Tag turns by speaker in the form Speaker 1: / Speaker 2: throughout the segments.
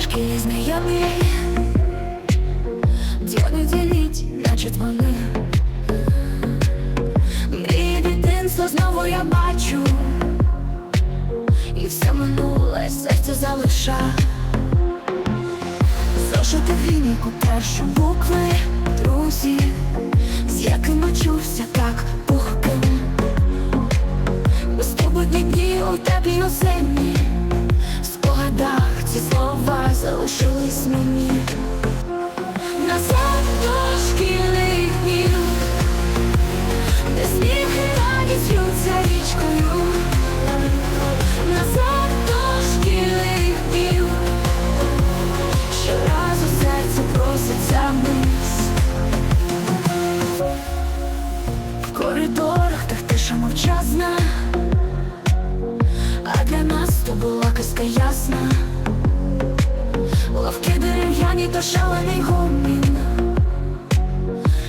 Speaker 1: стежки знайомі. Дзвони діліть, наче вони Мрії дитинства знову я бачу. І все минуле серце залиша Зошити вініку перші букви Друзі, з якими чувся так пухким. Безтурботні дні у теплій осені В ці слова залишились мені. Назад до шкільних днів Де сніг і радість льються річкою. Назад до шкільних днів Щоразу серце проситься вниз В коридорах так тиша мовчазна. А для нас то була казка ясна дерев'яні то шалений гомін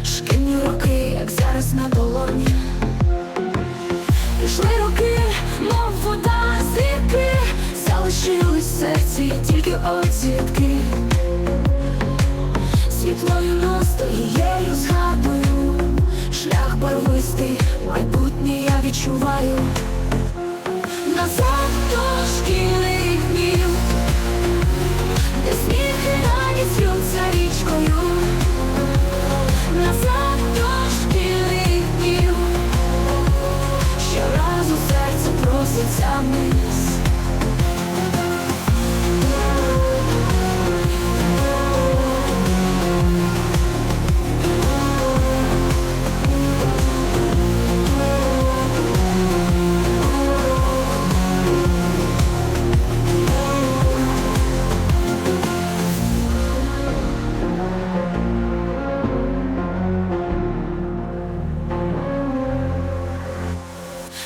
Speaker 1: Шкільні роки, як зараз на долоні. Пішли роки, мов вода з ріки Залишились серці тільки оцітки. Світлою ностальгією згадую. Шлях барвистий, майбутнє я відчуваю. Назад до шкільних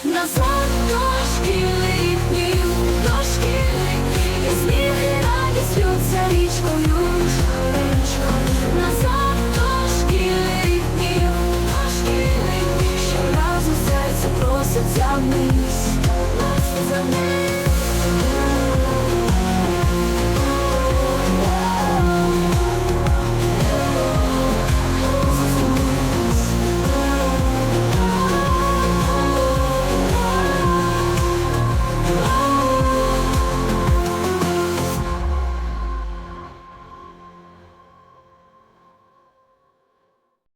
Speaker 1: Назад до шкільних днів, до шкільних льються річкою Назад до шкільних днів, до днів Щоразу серце проситься Вниз.